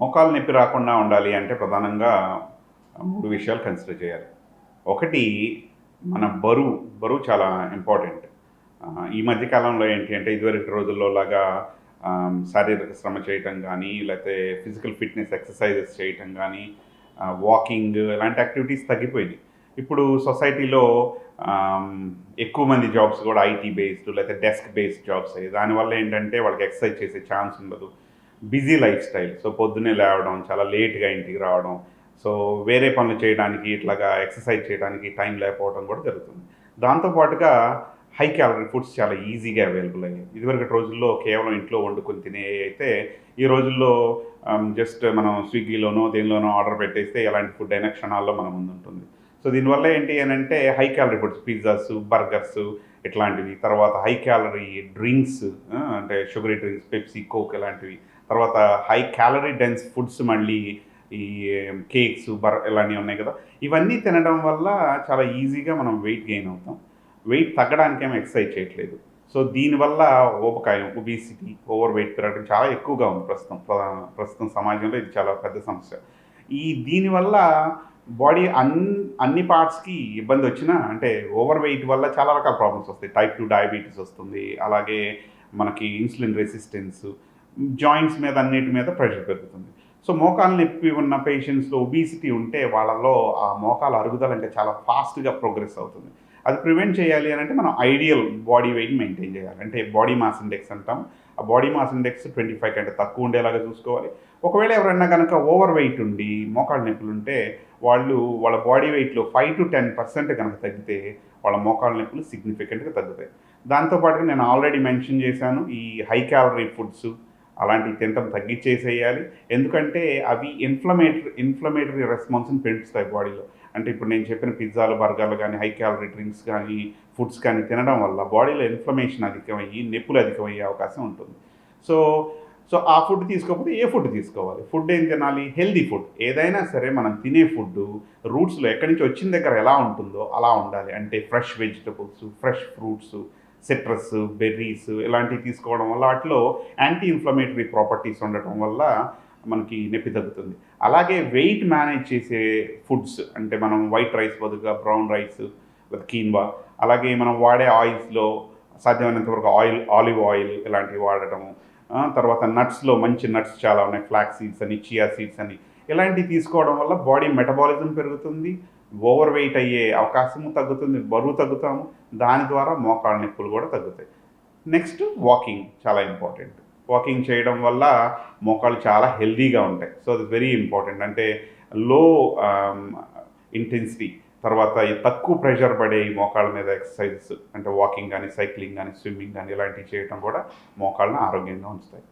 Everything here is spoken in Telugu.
మోకాలు నొప్పి రాకుండా ఉండాలి అంటే ప్రధానంగా మూడు విషయాలు కన్సిడర్ చేయాలి. ఒకటి మన బరువు బరువు చాలా ఇంపార్టెంట్ ఈ మధ్యకాలంలో ఏంటి అంటే ఇదివరకు రోజుల్లో లాగా శారీరక శ్రమ చేయటం కానీ లేకపోతే ఫిజికల్ ఫిట్నెస్ ఎక్సర్సైజెస్ చేయటం కానీ వాకింగ్ ఇలాంటి యాక్టివిటీస్ తగ్గిపోయినాయి. ఇప్పుడు సొసైటీలో ఎక్కువ మంది జాబ్స్ కూడా ఐటీ బేస్డ్ లేకపోతే డెస్క్ బేస్డ్ జాబ్స్ దానివల్ల ఏంటంటే వాళ్ళకి ఎక్సర్సైజ్ చేసే ఛాన్స్ ఉండదు. Busy life style. సో పొద్దున్నే లేవడం చాలా లేట్గా ఇంటికి రావడం సో వేరే పనులు చేయడానికి ఇట్లాగా ఎక్సర్సైజ్ చేయడానికి టైం లేకపోవడం కూడా జరుగుతుంది. దాంతోపాటుగా హై క్యాలరీ ఫుడ్స్ చాలా ఈజీగా అవైలబుల్ అయ్యాయి. ఇదివరకు రోజుల్లో కేవలం ఇంట్లో వండుకొని తినే అయితే ఈ రోజుల్లో జస్ట్ మనం స్విగ్గీలోనో దేనిలోనో ఆర్డర్ పెట్టేస్తే ఎలాంటి ఫుడ్ అయినా క్షణాల్లో మన ముందు ఉంటుంది సో దీనివల్ల ఏంటి అని అంటే high calorie foods pizzas burgers ఇట్లాంటివి తర్వాత హై క్యాలరీ డ్రింక్స్ అంటే షుగరీ డ్రింక్స్ పెప్సీ కోక్ ఇలాంటివి తర్వాత హై క్యాలరీ డెన్స్ ఫుడ్స్ మళ్ళీ ఈ కేక్స్ బర్ ఇలాంటివి ఉన్నాయి కదా. ఇవన్నీ తినడం వల్ల చాలా ఈజీగా మనం వెయిట్ గెయిన్ అవుతాం. వెయిట్ తగ్గడానికి ఏమో ఎక్సర్సైజ్ చేయట్లేదు. సో దీనివల్ల ఊబకాయం ఒబిసిటీ ఓవర్ వెయిట్ పెరగడం చాలా ఎక్కువగా ఉంది ప్రస్తుతం. ప్ర- ప్రస్తుతం సమాజంలో ఇది చాలా పెద్ద సమస్య. ఈ దీనివల్ల బాడీ అన్ అన్ని పార్ట్స్కి ఇబ్బంది వచ్చినా అంటే ఓవర్ వెయిట్ వల్ల చాలా రకాల ప్రాబ్లమ్స్ వస్తాయి. టైప్ టూ డయాబెటీస్ వస్తుంది. అలాగే మనకి ఇన్సులిన్ రెసిస్టెన్స్ జాయింట్స్ మీద అన్నిటి మీద ప్రెషర్ పెరుగుతుంది. సో మోకాలు నొప్పి ఉన్న పేషెంట్స్లో ఒబీసిటీ ఉంటే వాళ్ళలో ఆ మోకాలు అరుగుదల అంటే చాలా ఫాస్ట్గా ప్రోగ్రెస్ అవుతుంది. అది ప్రివెంట్ చేయాలి అని అంటే మనం ఐడియల్ బాడీ వెయిట్ మెయింటైన్ చేయాలి. అంటే బాడీ మాస్ ఇండెక్స్ అంటాం. ఆ body mass index twenty five కంటే తక్కువ ఉండేలాగా చూసుకోవాలి. ఒకవేళ ఎవరైనా కనుక ఓవర్ వెయిట్ ఉండి మోకాళ్ళ నొప్పులు ఉంటే వాళ్ళు వాళ్ళ బాడీ వెయిట్లో ఫైవ్ టు టెన్ పర్సెంట్ కనుక తగ్గితే వాళ్ళ మోకాళ్ళ నొప్పులు సిగ్నిఫికెంట్గా తగ్గుతాయి. దాంతోపాటుగా నేను ఆల్రెడీ మెన్షన్ చేశాను ఈ హై క్యాలరీ ఫుడ్స్ అలాంటివి తినటం తగ్గించేసేయాలి ఎందుకంటే అవి ఇన్ఫ్లమేటరీ ఇన్ఫ్లమేటరీ రెస్పాన్స్ని పెంచుతాయి బాడీలో. అంటే ఇప్పుడు నేను చెప్పిన పిజ్జాలు బర్గర్లు కానీ హై క్యాలరీ డ్రింక్స్ కానీ ఫుడ్స్ కానీ తినడం వల్ల బాడీలో ఇన్ఫ్లమేషన్ అధికమయ్యి నొప్పులు అధికమయ్యే అవకాశం ఉంటుంది. సో సో ఆ ఫుడ్ తీసుకోకపోతే ఏ ఫుడ్ తీసుకోవాలి? ఫుడ్ ఏం తినాలి? హెల్దీ ఫుడ్ ఏదైనా సరే మనం తినే ఫుడ్ రూట్స్లో ఎక్కడి నుంచి వచ్చిన దగ్గర ఎలా ఉంటుందో అలా ఉండాలి. అంటే fresh vegetables fresh fruits citrus berries ఇలాంటివి తీసుకోవడం వల్ల వాటిలో యాంటీ ఇన్ఫ్లమేటరీ ప్రాపర్టీస్ ఉండటం వల్ల మనకి నొప్పి తగ్గుతుంది. అలాగే వెయిట్ మేనేజ్ చేసే ఫుడ్స్ అంటే మనం వైట్ రైస్ బదులుగా బ్రౌన్ రైస్ లేదా కీన్వా అలాగే మనం వాడే ఆయిల్స్లో సాధ్యమైనంత వరకు ఆయిల్ ఆలివ్ ఆయిల్ ఇలాంటివి వాడటము తర్వాత నట్స్లో మంచి నట్స్ చాలా ఉన్నాయి ఫ్లాక్ సీడ్స్ అని చియా సీడ్స్ అని. ఇలాంటివి తీసుకోవడం వల్ల బాడీ మెటబాలిజం పెరుగుతుంది. ఓవర్ వెయిట్ అయ్యే అవకాశము తగ్గుతుంది బరువు తగ్గుతాము దాని ద్వారా మోకాళ్ళ నొప్పులు కూడా తగ్గుతాయి. నెక్స్ట్ వాకింగ్ చాలా ఇంపార్టెంట్. వాకింగ్ చేయడం వల్ల మోకాళ్ళు చాలా హెల్దీగా ఉంటాయి. సో అది వెరీ ఇంపార్టెంట్. అంటే లో ఇంటెన్సిటీ తర్వాత తక్కువ ప్రెషర్ పడే ఈ మోకాళ్ళ మీద ఎక్సర్సైజెస్ అంటే వాకింగ్ కానీ సైక్లింగ్ కానీ స్విమ్మింగ్ కానీ ఇలాంటివి చేయడం కూడా మోకాళ్ళని ఆరోగ్యంగా ఉంచుతాయి.